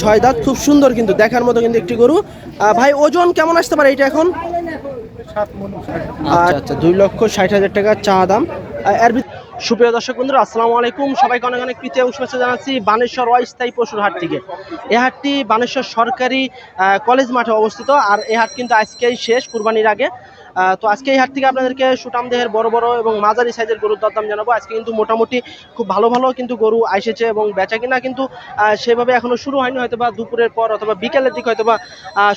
ছয় দাঁত খুব সুন্দর কিন্তু দেখার মতো কিন্তু একটি গরু। ভাই ওজন কেমন আসতে পারে এটা এখন? আচ্ছা আচ্ছা দুই লক্ষ ষাট হাজার টাকা চা দাম। এর সুপ্রিয় দর্শক বন্ধুরা আসসালামু আলাইকুম। সবাইকে অনেক অনেক প্রীতি এবং শুভেচ্ছা জানাচ্ছি বানেশ্বর অস্থায়ী পশুর হাট থেকে। এ হাটটি বানেশ্বর সরকারি কলেজ মাঠে অবস্থিত আর এই হাট কিন্তু আজকেই শেষ কুরবানির আগে। তো আজকে এই হাট থেকে আপনাদেরকে সুটাম দেহের বড় বড় এবং মাঝারি সাইজের গরুর দরদাম জানাব। আজকে কিন্তু মোটামুটি খুব ভালো ভালো কিন্তু গরু এসেছে এবং বেচা কিনা কিন্তু সেভাবে এখনও শুরু হয়নি হয়তো বা দুপুরের পর অথবা বিকেলের দিক হয়তো বা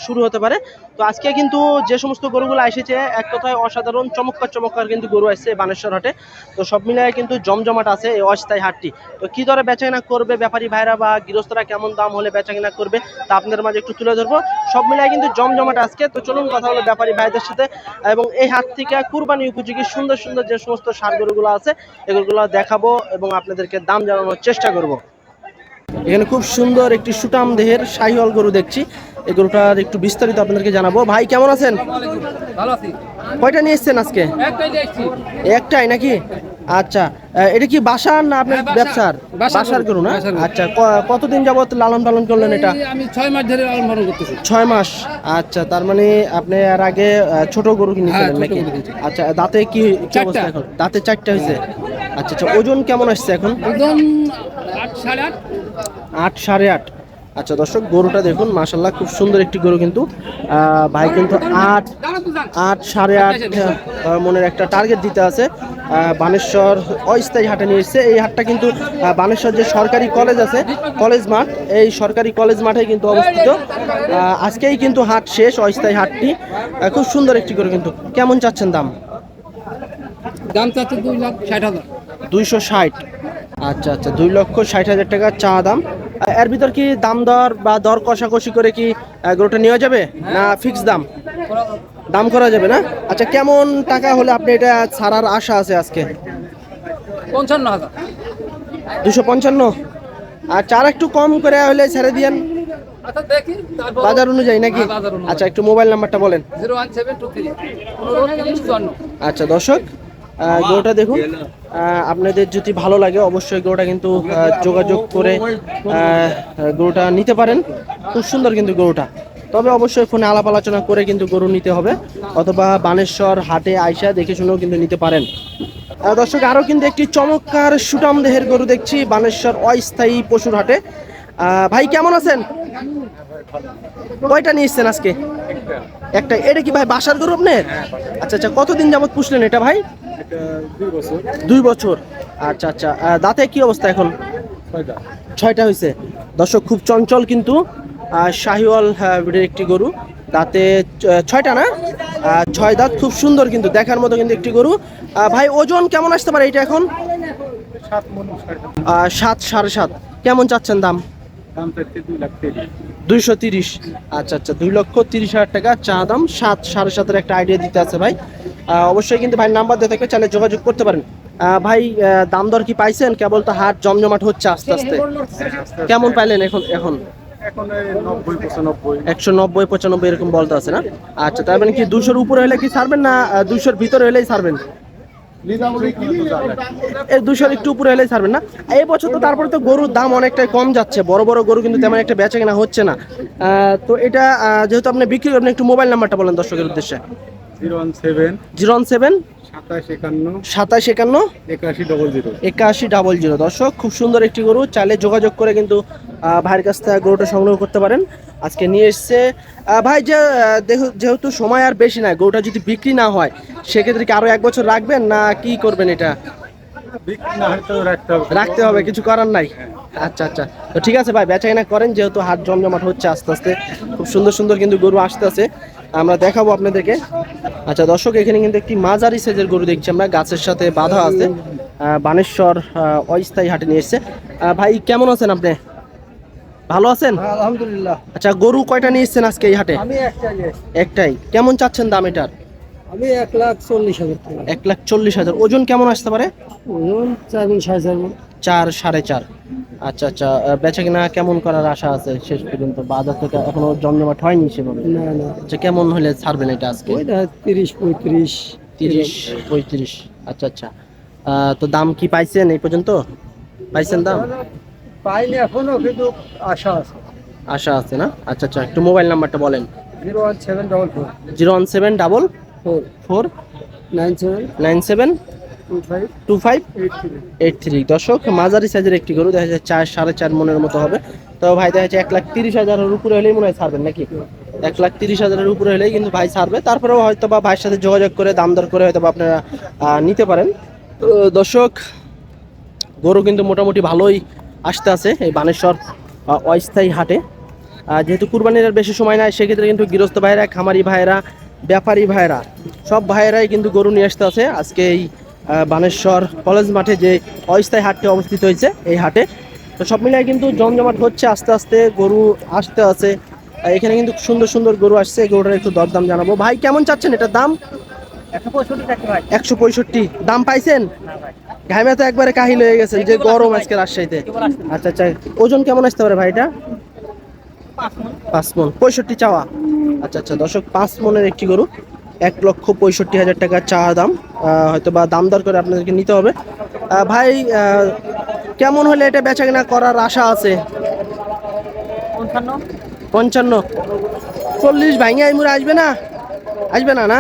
শুরু হতে পারে। তো আজকে কিন্তু যে সমস্ত গরুগুলো এসেছে, এক কথায় অসাধারণ, চমৎকার চমৎকার কিন্তু গরু আসছে বানেশ্বর হাটে। তো সব মিলিয়ে কিন্তু জমজমাট আছে এই অস্থায়ী হাটটি। তো কি দরে বেচা কিনা করবে ব্যাপারী ভাইরা বা গৃহস্থরা, কেমন দাম হলে বেচা কিনা করবে, তা আপনাদের মাঝে একটু তুলে ধরবো। সব মিলিয়ে কিন্তু জমজমাট আজকে। তো চলুন কথা হলো ব্যাপারী ভাইদের সাথে। এবং এই হাট থেকে কুরবানি উপযোগী সুন্দর সুন্দর যে সমস্ত সার গরুগুলো আছে, এগুলো দেখাবো এবং আপনাদেরকে দাম জানানোর চেষ্টা করব। এখানে খুব সুন্দর একটি সুটাম দেহের শাহিওয়াল গরু দেখছি। এই গরুটার একটু বিস্তারিত আপনাদেরকে জানাব। ভাই কেমন আছেন? কয়টা নিয়ে এসছেন আজকে? একটাই নাকি? আচ্ছা। এটা কি বাসার না আপনার বাসার। ব্যবসার? বাসার গরু, না? আচ্ছা কতদিন যাবত লালন পালন করলেন এটা? আমি ছয় মাস ধরে লালন পালন করতেছি। ছয় মাস। আচ্ছা তার মানে আপনি আর আগে ছোট গরু কিনেছিলেন হ্যাঁ, নাকি? আচ্ছা দাঁতে কি কি অবস্থা এখন? দাঁতে চারটা হয়েছে। আচ্ছা আচ্ছা ওজন কেমন আসছে এখন? ওজন আট সাড়ে আট। আট সাড়ে আট। আচ্ছা দর্শক গরুটা দেখুন মাসাল্লাহ খুব সুন্দর একটি গরু কিন্তু। ভাই কিন্তু আট। আট সাড়ে আট মনের একটা টার্গেট দিতে আছে। বানেশ্বর অস্থায়ী হাটে নিয়ে এসছে। এই হাটটা কিন্তু বানেশ্বর যে সরকারি কলেজ আছে কলেজ মাঠ এই সরকারি কলেজ মাঠে কিন্তু অবস্থিত। আহ, আজকেই কিন্তু হাট শেষ অস্থায়ী হাটটি। খুব সুন্দর একটি গরু কিন্তু। কেমন চাচ্ছেন দাম? দাম চাচ্ছে দুই লাখ ষাট হাজার। দুইশো ষাট। আচ্ছা আচ্ছা দুই লক্ষ ষাট হাজার টাকা চা দাম। এর ভিতর কি দাম দর বা দর কষাকষি করে কি গরুটা নেওয়া যাবে না ফিক্স দাম? দাম করা যাবে না? আচ্ছা কেমন টাকা হলে আপনি এটা ছাড়ার আশা আছে আজকে? পঞ্চান্ন হাজার। দুশো পঞ্চান্ন? আর চার একটু কম করে হলে ছেড়ে দিয়েন। আচ্ছা বাজার অনুযায়ী নাকি? হ্যাঁ। আচ্ছা একটু মোবাইল নাম্বারটা বলেন। আচ্ছা দর্শক গরুটা দেখুন। আপনাদের যদি ভালো লাগে অবশ্যই গরুটা কিন্তু যোগাযোগ করে গরুটা নিতে পারেন। খুব সুন্দর কিন্তু গরুটা। তবে অবশ্যই ফোনে আলাপ আলোচনা করে কিন্তু গরু নিতে হবে অথবা বানেশ্বর হাটে আইসা দেখে শুনেও কিন্তু নিতে পারেন। দর্শক আরও কিন্তু একটি চমৎকার সুটাম দেহের গরু দেখছি বানেশ্বর অস্থায়ী পশুর হাটে। ভাই কেমন আছেন? কয়টা নিয়ে এসছেন আজকে? একটা। এটা কি ভাই বাসার গরু আপনার? আচ্ছা আচ্ছা কতদিন যাবত পুষলেন এটা ভাই? দুই বছর। আচ্ছা আচ্ছা। দাঁতে কি অবস্থা এখন? ছয়টা। হয়েছে। দর্শক খুব চঞ্চল কিন্তু। শাহিওয়াল breed একটি গরু। দাঁতে ছয়টা না? ছয় দাঁত খুব সুন্দর কিন্তু। দেখার মতো কিন্তু একটি গরু। ভাই ওজন কেমন আসতে পারে এটা এখন? সাত সাড়ে সাত। কেমন চাচ্ছেন দাম? দুইশো তিরিশ। আচ্ছা আচ্ছা। দুই লক্ষ তিরিশ হাজার টাকা চা দাম। সাত সাড়ে সাতের একটা আইডিয়া দিতে আছে ভাই। অবশ্যই কিন্তু ভাই নাম্বার দিয়ে থাকবে চাইলে যোগাযোগ করতে পারেন। ভাই আহ, দাম দর কি পাইছেন? কেবল তো হাট জমজমাট হচ্ছে আস্তে আস্তে। কেমন পাইলেন এখন এখন? একশো নব্বই পঁচানব্বই এরকম বলতে আছে না? আচ্ছা তার মানে কি দুশোর উপরে হলে কি ছাড়বেন না দুশোর ভিতরে হলেই ছাড়বেন? এই দুশোর একটু উপরে হলেই ছাড়বেন না। এই বছর তো তারপরে তো গরুর দাম অনেকটাই কম যাচ্ছে। বড় বড় গরু কিন্তু তেমন একটা বেচা কেনা হচ্ছে না। আহ, তো এটা যেহেতু আপনি বিক্রি করবেন একটু মোবাইল নাম্বারটা বলেন দর্শকের উদ্দেশ্যে। জিরো ওয়ান সেভেন সাতাশ একান্ন একাশি ডবল জিরো দর্শক খুব সুন্দর একটি গরু। চাইলে যোগাযোগ করে কিন্তু ভাইয়ের কাছ থেকে গরুটা সংগ্রহ করতে পারেন। আজকে নিয়ে এসছে ভাই যে যেহেতু সময় আর বেশি নাই গরুটা যদি বিক্রি না হয় সেক্ষেত্রে কি আরও এক বছর রাখবেন না কি করবেন এটা? রাখতে হবে। কিছু করার নাই। আচ্ছা আচ্ছা। তো ঠিক আছে ভাই বেচা কেনা করেন যেহেতু হাত জমজমাট হচ্ছে আস্তে আস্তে খুব সুন্দর সুন্দর কিন্তু গরু আসতে আছে আমরা দেখাবো আপনাদেরকে। আচ্ছা দর্শক এখানে কিন্তু একটি মাঝারি সাইজের গরু দেখছি আমরা। গাছের সাথে বাঁধা আছে। বানেশ্বর অস্থায়ী হাটে নিয়ে এসছে। ভাই কেমন আছেন আপনি? ভালো আছেন? আলহামদুলিল্লাহ। আচ্ছা গরু কয়টা নিয়ে এসছেন আজকে এই হাটে? আমি একটাই একটাই। কেমন চাচ্ছেন দাম এটার? আমি এক লাখ চল্লিশ হাজার এক লাখ চল্লিশ হাজার। ওজন কেমন আসতে পারে? ওজন চার গুণ সাড়ে চার চার সাড়ে চার। আচ্ছা আচ্ছা বেচা কিনা কেমন করার আশা আছে শেষ পর্যন্ত? বাজার থেকে এখনও জমজমাট হয়নি সেভাবে? না না। আচ্ছা কেমন হলে ছাড়বেন এটা আজকে? ওইটা তিরিশ পঁয়ত্রিশ। তিরিশ পঁয়ত্রিশ। আচ্ছা আচ্ছা। তো দাম কি পাইছেন এই পর্যন্ত? পাইছেন দাম? পাইনি এখনও কিন্তু আশা আছে। আশা আছে না? আচ্ছা আচ্ছা একটু মোবাইল নাম্বারটা বলেন। Zero one seven double four. Zero one seven double four. Four nine seven. Nine seven two five? Eight three দর্শক, মাঝারি সাইজের একটি গরু, দেখা যায় চার, সাড়ে চার মনের মতো হবে। তো ভাই, দেখা যাচ্ছে এক লাখ তিরিশ হাজারের উপরে হলেই মনে হয় ছাড়বেন নাকি? এক লাখ তিরিশ হাজারের উপরে হলেই কিন্তু ভাই ছাড়বে। তারপরেও হয়তো বা ভাইয়ের সাথে যোগাযোগ করে দাম দর করে হয়তো বা আপনারা নিতে পারেন। তো দর্শক, গরু কিন্তু মোটামুটি ভালোই আসতে আছে এই বানেশ্বর অস্থায়ী হাটে। যেহেতু কুরবানির বেশি সময় নাই, সেক্ষেত্রে কিন্তু গৃহস্থ ভাইয়েরা, খামারি ভাইয়েরা, ব্যাপারী ভাইয়েরা, সব ভাইয়েরাই কিন্তু গরু নিয়ে আসতে আছে। আজকে এই বানেশ্বর কলেজ মাঠে যে অস্থায়ী হাটটি অবস্থিত হয়েছে এই হাটে। তো সব মিলিয়ে কিন্তু জমজমাট হচ্ছে আস্তে আস্তে গরু আসতে আছে। এখানে কিন্তু সুন্দর সুন্দর গরু আসছে গরুটার একটু দরদাম জানাব। ভাই কেমন চাচ্ছেন এটার দাম? একশো পঁয়ষট্টি দাম পাইছেন? ঘামে তো একবারে কাহিল হয়ে গেছে যে গরম আজকে রাজশাহীতে। আচ্ছা আচ্ছা ওজন কেমন আসতে পারে ভাইটা পাঁচ মন পঁয়ষট্টি চাওয়া। আচ্ছা আচ্ছা দর্শক পাঁচ মনের একটি গরু। এক লক্ষ পঁয়ষট্টি হাজার টাকা চাওয়া দাম হয়তো বা দাম দর করে আপনাদেরকে নিতে হবে। ভাই কেমন হলে এটা বেচা কেনা করার আশা আছে? পঞ্চান্ন। চল্লিশ ভাঙে এই মুড়ে আসবে না? আসবে না না?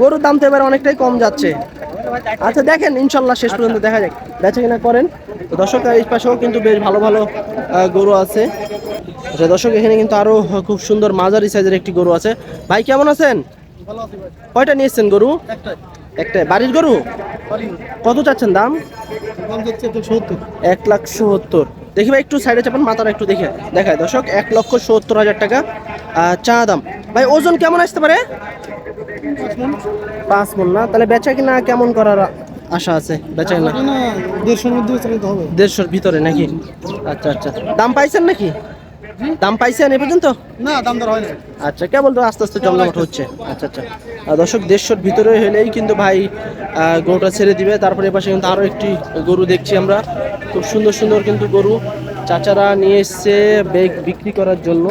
গরুর দাম তো এবার অনেকটাই কম যাচ্ছে। আচ্ছা দেখেন, ইনশাল্লাহ শেষ পর্যন্ত দেখা যাক। বেচা কিনা করেন দর্শক, এই পাশেও কিন্তু বেশ ভালো ভালো গরু আছে। আচ্ছা দর্শক, এখানে কিন্তু আরও খুব সুন্দর মাঝারি সাইজের একটি গরু আছে। ভাই, কেমন আছেন? কয়টা নিয়েছেন গরু? একটা বাড়ির গরু? কত চাচ্ছেন দাম? এক লাখ সত্তর। দেখি ভাই একটু সাইডে চাপান মাথাটা একটু দেখে দেখায়। দর্শক এক লক্ষ সত্তর হাজার টাকা চা দাম। ভাই ওজন কেমন আসতে পারে? পাঁচ মন। না? তাহলে বেচা কিনা কেমন করার আশা আছে? বেচা কিনা? দেড়শোর মধ্যে হবে। দেড়শোর ভিতরে নাকি? আচ্ছা আচ্ছা। দাম পাইছেন নাকি? দাম পাইছেন এ পর্যন্ত? না দাম দর হয় না আচ্ছা কেবল তো আস্তে আস্তে জমজমাট হচ্ছে। আচ্ছা আচ্ছা। দর্শক দেড়শোর ভিতরে হলেই কিন্তু ভাই গরুটা ছেড়ে দিবে। তারপরে এপাশে কিন্তু আরও একটি গরু দেখছি আমরা। খুব সুন্দর সুন্দর কিন্তু গরু চাচারা নিয়ে এসছে বেগ বিক্রি করার জন্য।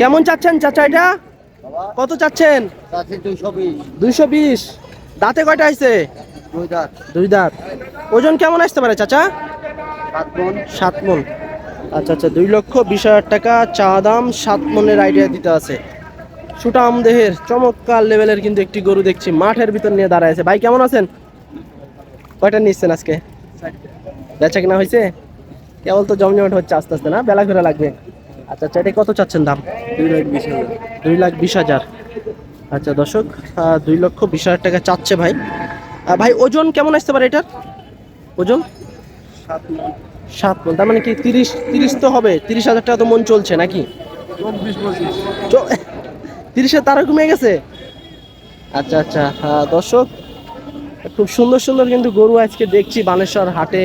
কেমন চাচ্ছেন চাচা এটা? কত চাচ্ছেন? দুইশো বিশ। দাঁতে কয়টা আইছে দুই দাঁত। দুই দাঁত। ওজন কেমন আসতে পারে চাচা? সাত মন। সাত মন। আচ্ছা আচ্ছা দুই লক্ষ বিশ হাজার টাকা চা দাম সাত মনের আইডিয়া দিতে আছে। সুটাম দেহের চমৎকার লেভেলের কিন্তু একটি গরু দেখছি মাঠের ভিতর নিয়ে দাঁড়ায় আছে। ভাই কেমন আছেন? কয়টা নিচ্ছেন আজকে? বেচা কিনা হয়েছে? কেবল তো জমজমাট হচ্ছে আস্তে আস্তে না? বেলা ঘুরে লাগবে। আচ্ছা আচ্ছা এটা কত চাচ্ছেন দাম? দুই লাখ বিশ হাজার। দুই লাখ বিশ হাজার। আচ্ছা দর্শক দুই লক্ষ বিশ হাজার টাকা চাচ্ছে ভাই। ভাই ওজন কেমন আসতে পারে এটার? ওজন? সাত সাত মন তার মানে কি তিরিশ তিরিশ তো হবে তিরিশ হাজার টাকা তো মন চলছে নাকি? তিরিশের তারা কমে গেছে? আচ্ছা আচ্ছা আহ, দর্শক খুব সুন্দর সুন্দর কিন্তু গরু আজকে দেখছি বানেশ্বর হাটে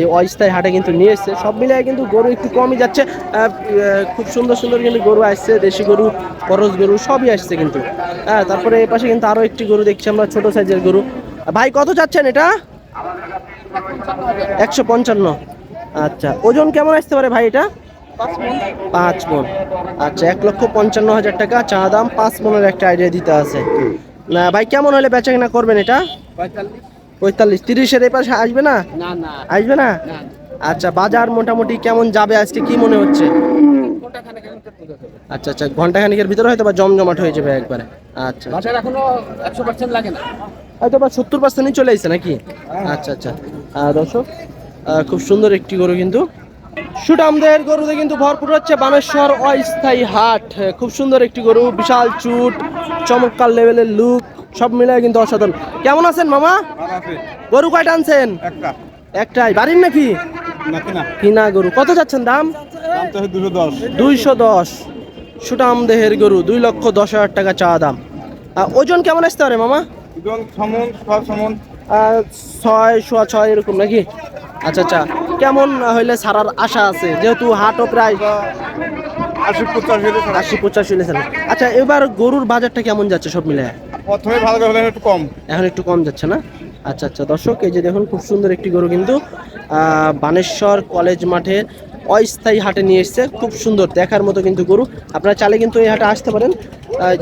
এই অস্থায়ী হাটে কিন্তু নিয়ে এসছে। সব মিলিয়ে কিন্তু গরু একটু কমই যাচ্ছে খুব সুন্দর সুন্দর কিন্তু গরু আসছে দেশি গরু করজ গরু সবই আসছে কিন্তু। হ্যাঁ তারপরে এই পাশে কিন্তু আরও একটি গরু দেখছি আমরা ছোটো সাইজের গরু। ভাই কত চাচ্ছেন এটা? একশো পঞ্চান্ন। আচ্ছা ওজন কেমন আসতে পারে ভাই এটা? পাঁচ মন। আচ্ছা এক লক্ষ পঞ্চান্ন হাজার টাকা চা দাম পাঁচ মনের একটা আইডিয়া দিতে আছে। না ভাই কেমন হলে বেচা কিনা করবেন এটা? পঁয়তাল্লিশ। তিরিশের এই পাশে আসবে না? না না। আসবে না? আচ্ছা বাজার মোটামুটি কেমন যাবে আজকে? কি মনে হচ্ছে? আচ্ছা আচ্ছা ঘণ্টা খানিকের ভিতরে হয়তো বা জমজমাট হয়ে যাবে একবারে। আচ্ছা। বাজার এখনও একশো পার্সেন্ট লাগে না। হয়তো বা সত্তর পার্সেন্টই চলে এসেছে নাকি? আচ্ছা আচ্ছা। আহ, দর্শক খুব সুন্দর একটি গরু কিন্তু। শুট আমাদের গরুতে কিন্তু ভরপুর হচ্ছে বানেশ্বর অস্থায়ী হাট। খুব সুন্দর একটি গরু বিশাল চুট চমৎকার লেভেলের লুক সব মিলিয়ে কিন্তু অসাধারণ। কেমন আছেন মামা? গরু কয়টা আনছেন? একটাই। বাড়ির নাকি? কিনা। গরু। কত যাচ্ছেন দাম? দুইশো দশ। সুটাম দেহের গরু দুই লক্ষ দশ হাজার টাকা চা দাম। ওজন কেমন আসতে পারে মামা? ছয় সোয়া ছয় এরকম নাকি? আচ্ছা আচ্ছা। কেমন হইলে ছাড়ার আশা আছে? যেহেতু হাটও প্রায় আশি পঁচাশি আশি পঁচাশি হইলেছে না। আচ্ছা এবার গরুর বাজারটা কেমন যাচ্ছে সব মিলে? প্রথমে ভালো হলে একটু কম। এখন একটু কম যাচ্ছে না? আচ্ছা আচ্ছা। দর্শক এই যে দেখুন খুব সুন্দর একটি গরু কিন্তু বানেশ্বর কলেজ মাঠের অস্থায়ী হাটে নিয়ে এসছে। খুব সুন্দর দেখার মতো কিন্তু গরু। আপনারা চালে কিন্তু এই হাটে আসতে পারেন।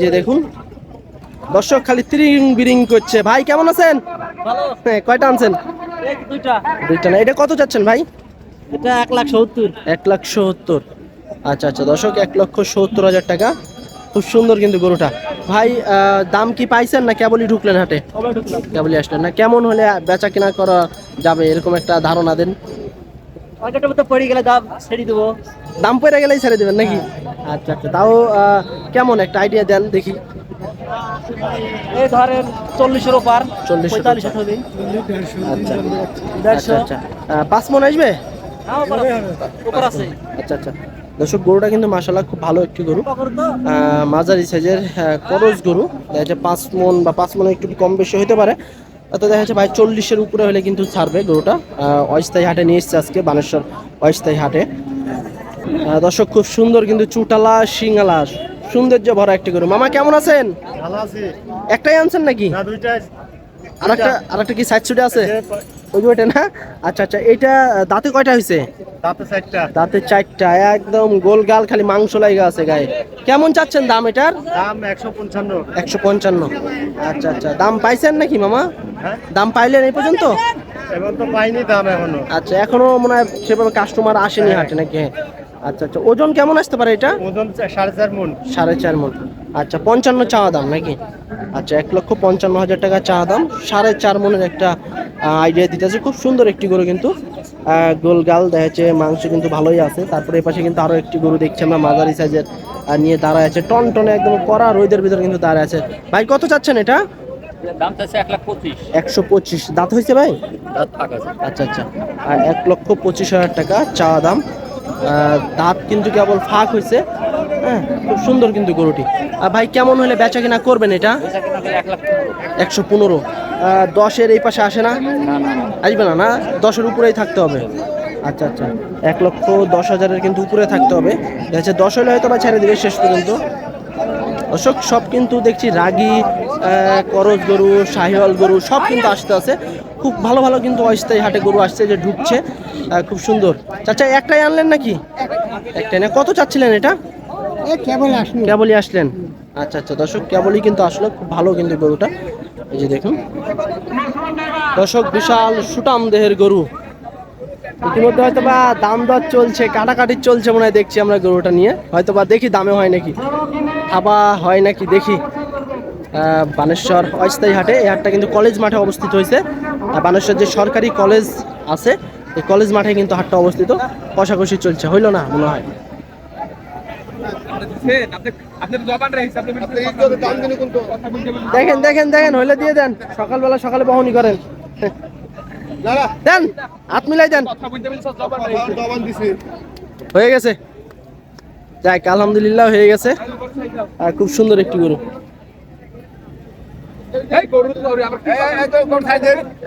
যে দেখুন দর্শক খালি তিরিং বিরিং করছে। ভাই কেমন আছেন? হ্যাঁ কয়টা আনছেন? দুইটা। না এটা কত যাচ্ছেন ভাই? এটা এক লাখ সত্তর। এক লাখ সত্তর। আচ্ছা আচ্ছা দর্শক এক লক্ষ সত্তর হাজার টাকা। খুব সুন্দর কিন্তু গরুটা। ভাই দাম কি পাইছেন না কেবলই ঢুকলেন হাটে? কেবলই আসলেন না। কেমন হলে বেচা কেনা করা যাবে? এরকম একটা ধারণা দেন। ওইটার মতো পড়ে গেলে দাম ছেড়ে দেবো। দাম পড়ে গেলেই ছেড়ে দেবেন নাকি? আচ্ছা আচ্ছা। তাও কেমন একটা আইডিয়া দেন দেখি। এই ধরেন চল্লিশের ওপার 40 এর পঁয়তাল্লিশ হবে আচ্ছা দেড়শো। আচ্ছা আচ্ছা। পাঁচ মন আসবে? হ্যাঁ, আচ্ছা আচ্ছা। দর্শক গরুটা কিন্তু মাসাল্লাহ খুব ভালো একটি গরু। মাঝারি সাইজের করজ গরু। যাচ্ছে পাঁচ মন বা পাঁচ মনে একটু কম বেশি হতে পারে। তো দেখা যাচ্ছে ভাই চল্লিশের উপরে হলে কিন্তু ছাড়বে গরুটা। অস্থায়ী হাটে নিয়ে এসছে আজকে বানেশ্বর অস্থায়ী হাটে। দর্শক খুব সুন্দর কিন্তু চুটালা শিঙালা সৌন্দর্য ভরা একটি গরু। মামা কেমন আছেন? একটাই আনছেন নাকি? আর একটা আর একটা কি সাইড ছুটে আছে? ওই ওইটা না? আচ্ছা আচ্ছা এটা দাঁতে কয়টা হয়েছে তাতে চারটা। দাঁতে চারটা একদম গোল গাল খালি মাংস লাগা আছে গায়ে। কেমন চাচ্ছেন দাম এটার? দাম একশো পঞ্চান্ন। একশো পঞ্চান্ন। আচ্ছা আচ্ছা দাম পাইছেন নাকি মামা? হ্যাঁ। দাম পাইলেন এই পর্যন্ত? এখন তো পাইনি দাম এখনও। আচ্ছা এখনও মনে হয় সেভাবে কাস্টমার আসেনি হাটে নাকি? হ্যাঁ। আচ্ছা আচ্ছা ওজন কেমন আসতে পারে এটা? ওজন সাড়ে চার মন। সাড়ে চার মন। আচ্ছা পঞ্চান্ন চাওয়া দাম নাকি? আচ্ছা এক লক্ষ পঞ্চান্ন হাজার টাকা চা দাম সাড়ে চার মনের একটা আইডিয়া দিতেছে খুব সুন্দর একটি গরু কিন্তু। আহ, গোল গাল দেখা যাচ্ছে মাংস কিন্তু ভালোই আছে। তারপরে এই পাশে কিন্তু আরও একটি গরু দেখছি আমরা মাঝারি সাইজের নিয়ে দাঁড়ায় আছে। টন টনে একদম কড়া রোদের ভিতরে কিন্তু দাঁড়ায় আছে। ভাই কত চাচ্ছেন এটা? দাম চাচ্ছে এক লাখ পঁচিশ। একশো পঁচিশ। দাঁত হয়েছে ভাই? আচ্ছা আচ্ছা। আর এক লক্ষ পঁচিশ হাজার টাকা চাওয়া দাম। দাঁত কিন্তু কেবল ফাঁক হয়েছে। হ্যাঁ খুব সুন্দর কিন্তু গরুটি। আর ভাই, কেমন হলে বেচা কিনা করবেন এটা? একশো পনেরো। দশের এই পাশে আসে না? আসবে না না? দশের উপরেই থাকতে হবে। আচ্ছা আচ্ছা। এক লক্ষ দশ হাজারের কিন্তু উপরে থাকতে হবে। দেখা দশ হলে হয়তো বা ছেড়ে দিবে শেষ পর্যন্ত। অশোক সব কিন্তু দেখছি রাগি করজ গরু, শাহিওয়াল গরু, সব কিন্তু আসতে আছে। খুব ভালো ভালো কিন্তু অস্থায়ী হাটে গরু আসছে যে ঢুকছে। খুব সুন্দর। চাচা, একটাই আনলেন নাকি? একটাই না। কত চাচ্ছিলেন এটা? কেবলই আসলেন? আচ্ছা আচ্ছা দর্শক কেবলই কিন্তু আসলো। খুব ভালো কিন্তু গরুটা। এই যে দেখুন। দর্শক বিশাল সুটাম দেহের গরু। ইতিমধ্যে হয়তো বা দাম দর চলছে কাটাকাটি চলছে মনে হয় দেখছি আমরা গরুটা নিয়ে। হয়তো বা দেখি দামে হয় নাকি। খাবা হয় নাকি দেখি। বানেশ্বর অস্থায়ী হাটে। এই হাটটা কিন্তু কলেজ মাঠে অবস্থিত হয়েছে। আর বানেশ্বর যে সরকারি কলেজ আছে এই কলেজ মাঠে কিন্তু হাটটা অবস্থিত। কষাকষি চলছে। হইল না মনে হয়? দেখেন দেখেন দেখেন হইলে দিয়ে দেন। সকালবেলা সকালে বহনি করেন। দেন হাত মিলাই দেন। হয়ে গেছে। যাক আলহামদুলিল্লাহ হয়ে গেছে। আর খুব সুন্দর একটি গরু।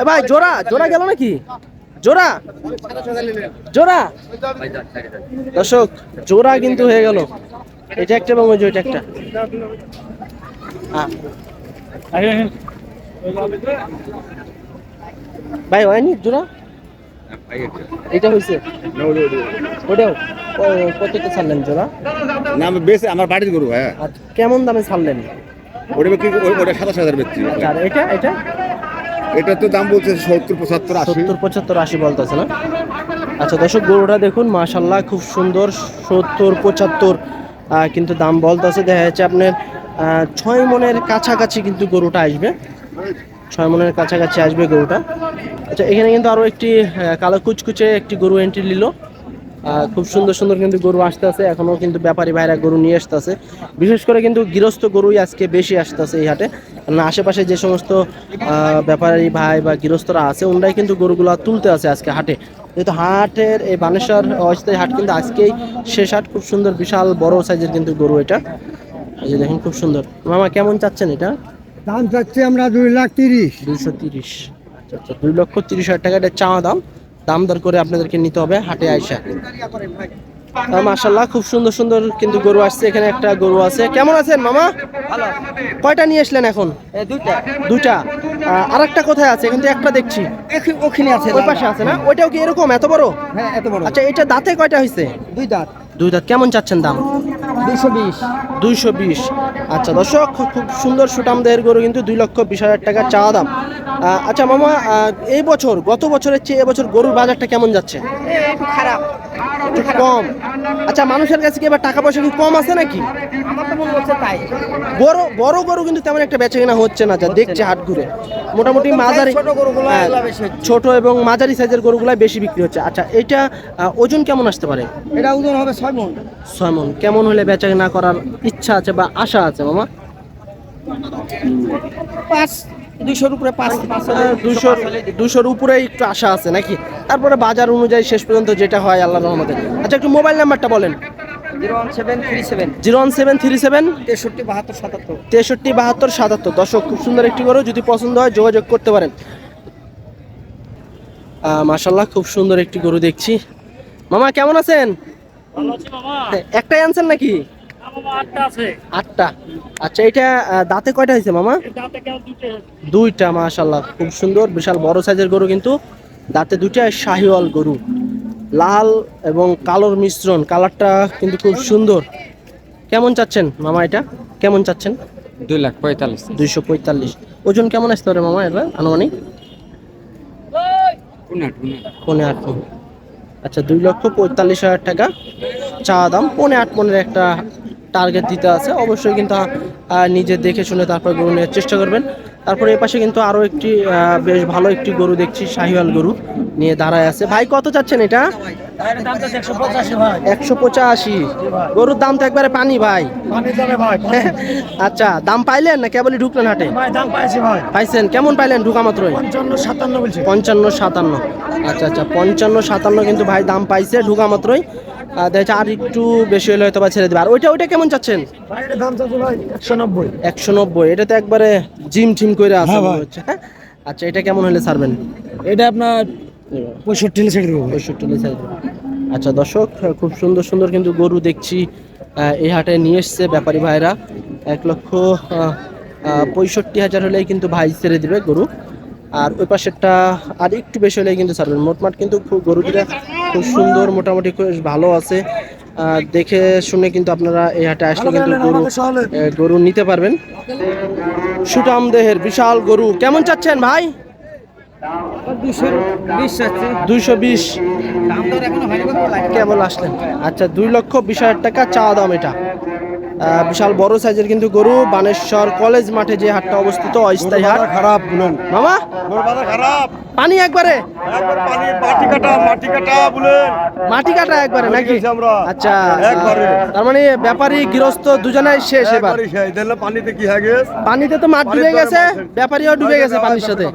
ভাই জোড়া জোড়া গেল নাকি? জোড়া। জোড়া। দর্শক জোড়া কিন্তু হয়ে গেল। এটা একটা এবং ওই যে ওইটা একটা। হ্যাঁ। ভাই হয়নি জোড়া? এটা হয়েছে ওটাও ক- কততে ছাড়লেন জোড়া? না আমি বেশি আমার বাড়ির গরু হ্যাঁ। আর কেমন দামে ছাড়লেন? ওটা ওই- ওটা সাতাশ হাজার বেচছি। আর এটা এটা? এটা তো দাম বলছে সত্তর পঁচাত্তর আশি। সত্তর পঁচাত্তর আশি বলতেছে না? আচ্ছা দর্শক গরুটা দেখুন মাশাল্লাহ খুব সুন্দর সত্তর পঁচাত্তর। কিন্তু দাম বলতেছে, দেখা যাচ্ছে আপনার ছয় মনের কাছাকাছি কিন্তু গরুটা আসবে। ছয় মনের কাছাকাছি আসবে গরুটা। আচ্ছা এখানে কিন্তু আরও একটি কালো কুচকুচে একটি গরু এন্ট্রি নিল। খুব সুন্দর সুন্দর কিন্তু গরু আসতে আছে এখনও কিন্তু ব্যাপারী ভাইরা গরু নিয়ে আসতেছে। বিশেষ করে কিন্তু গৃহস্থ গরুই আজকে বেশি আসতেছে এই হাটে। কারণ আশেপাশে যে সমস্ত ব্যাপারী ভাই বা গৃহস্থরা আছে, ওনারাই কিন্তু গরুগুলো তুলতে আছে আজকে হাটে। যেহেতু হাটের এই বানেশ্বর অস্থায়ী হাট কিন্তু আজকেই শেষ হাট খুব সুন্দর বিশাল বড় সাইজের কিন্তু গরু এটা। এই যে দেখেন খুব সুন্দর। মামা কেমন চাচ্ছেন এটা? দাম চাচ্ছি আমরা দুই লাখ তিরিশ। দুইশো তিরিশ। আচ্ছা আচ্ছা দুই লক্ষ তিরিশ হাজার টাকা এটা চাওয়া দাম। দাম দর করে আপনাদেরকে নিতে হবে হাটে আইসা। মাশাল্লাহ খুব সুন্দর সুন্দর কিন্তু গরু আসছে। এখানে একটা গরু আছে। কেমন আছেন মামা? কয়টা নিয়ে আসলেন এখন? এই দুইটা। দুইটা। আর একটা কোথায় আছে? কিন্তু একটা দেখছি। ওখানে আছে ওই পাশে আছে না? ওইটাও কি এরকম? এত বড়? হ্যাঁ এত বড়। আচ্ছা এটা দাঁতে কয়টা হয়েছে দুই দাঁত। দুই দাঁত। কেমন চাচ্ছেন দাম? দুইশো বিশ। দুইশো বিশ। আচ্ছা দর্শক খুব সুন্দর সুটাম দেহের গরু কিন্তু দুই লক্ষ বিশ হাজার টাকা চাওয়া দাম। আচ্ছা মামা এই বছর গত বছরের চেয়ে এবছর গরুর বাজারটা কেমন যাচ্ছে? খারাপ। একটু কম। আচ্ছা মানুষের কাছে কি এবার টাকা পয়সা কি কম আছে নাকি? আমার তো মনে হচ্ছে তাই। বড় বড় গরু কিন্তু তেমন একটা বেচা কেনা হচ্ছে না যা দেখছে হাট ঘুরে। মোটামুটি মাঝারি ছোট হ্যাঁ। ছোট এবং মাঝারি সাইজের গরুগুলাই বেশি বিক্রি হচ্ছে। আচ্ছা এটা ওজন কেমন আসতে পারে? এটা ওজন হবে ছয় মন। ছয় মন। কেমন হলে বেচা কেনা করার ইচ্ছা আছে বা আশা আছে মামা? পাঁচ দুইশোর উপরে পাঁচ দুশোর দুশোর উপরে একটু আশা আছে নাকি? তারপরে বাজার অনুযায়ী শেষ পর্যন্ত যেটা হয় আল্লাহ রহমতে। আচ্ছা একটু মোবাইল নাম্বারটা বলেন। Zero one seven three seven. Zero one seven three seven. তেষট্টি বাহাত্তর সাতাত্তর। তেষট্টি বাহাত্তর সাতাত্তর। দর্শক খুব সুন্দর একটি গরু যদি পছন্দ হয় যোগাযোগ করতে পারেন। মাশাল্লাহ খুব সুন্দর একটি গরু দেখছি। মামা কেমন আছেন? ভালো আছি মামা। একটাই আনছেন নাকি? আটটা আছে। আটটা আচ্ছা এটা দাঁতে কয়টা হয়েছে মামা? দুইটা মাশাল্লাহ খুব সুন্দর বিশাল বড় সাইজের গরু কিন্তু। দাঁতে দুইটা শাহিওয়াল গরু। লাল এবং কালোর মিশ্রণ কালারটা কিন্তু খুব সুন্দর। কেমন চাচ্ছেন মামা এটা? কেমন চাচ্ছেন? দুই লাখ পঁয়তাল্লিশ। দুইশো পঁয়তাল্লিশ। ওজন কেমন আসতে পারে মামা এটা আনুমানিক? পৌনে আট। আচ্ছা দুই লক্ষ পঁয়তাল্লিশ হাজার টাকা চা দাম। পৌনে আট মনের একটা টার্গেট দিতে আছে, অবশ্যই কিন্তু নিজে দেখে শুনে তারপর গরু নেওয়ার চেষ্টা করবেন। তারপরে এ পাশে কিন্তু আরও একটি বেশ ভালো একটি গরু দেখছি, শাহিওয়াল গরু নিয়ে দাঁড়ায় আছে। ভাই, কত চাচ্ছেন এটা? একশো পঁচাশি। গরুর দাম তো একবারে পানি, ভাই। আচ্ছা দাম পাইলেন না কেবলই ঢুকলেন হাটে? পাইছেন, কেমন পাইলেন ঢুকা মাত্রই? পঞ্চান্ন সাতান্ন আচ্ছা আচ্ছা পঞ্চান্ন সাতান্ন কিন্তু ভাই দাম পাইছে, ঢুকা মাত্রই। দেখা আর একটু বেশি হলে হয়তো বা ছেড়ে দেবে। আর ওইটা ওইটা কেমন চাচ্ছেন? একশো নব্বই। এটা তো একবারে জিম টিম করে আছে হ্যাঁ হচ্ছে হ্যাঁ? আচ্ছা এটা কেমন হলে ছাড়বেন? এটা আপনার পঁয়ষট্টি ছেড়ে দেবো পঁয়ষট্টি লিটার। আচ্ছা দর্শক খুব সুন্দর সুন্দর কিন্তু গরু দেখছি এই হাটে নিয়ে এসছে ব্যাপারী ভাইরা। এক লক্ষ পঁয়ষট্টি হাজার হলেই কিন্তু ভাই ছেড়ে দিবে গরু। আর ওই পাশেরটা আর একটু বেশি হলে কিন্তু ছাড়বেন। মোটমাট কিন্তু খুব গরু দুটা খুব সুন্দর মোটামুটি খুব ভালো আছে। দেখে শুনে কিন্তু আপনারা এই হাটে আসলে কিন্তু গরু গরু নিতে পারবেন। সুটাম দেহের বিশাল গরু। কেমন চাচ্ছেন ভাই? দুইশো বিশ। কেবল আসলেন। আচ্ছা দুই লক্ষ বিশ হাজার টাকা চা দাম এটা। বিশাল বড় সাইজের কিন্তু গরু বানেশ্বর কলেজ মাঠে যে হাটটা অবস্থিত অস্থায়ী হাট। খারাপ বলেন। মামা? খারাপ। পানি একবারে? মাটি কাটা মাটি কাটা বলেন। মাটি কাটা একবারে নাকি? আচ্ছা একবারে। তার মানে ব্যাপারী গৃহস্থ দুজনাই শেষ এবার। পানিতে কি হয়ে গেছে? পানিতে তো মাঠ ডুবে গেছে ব্যাপারীও ডুবে গেছে পানির সাথে।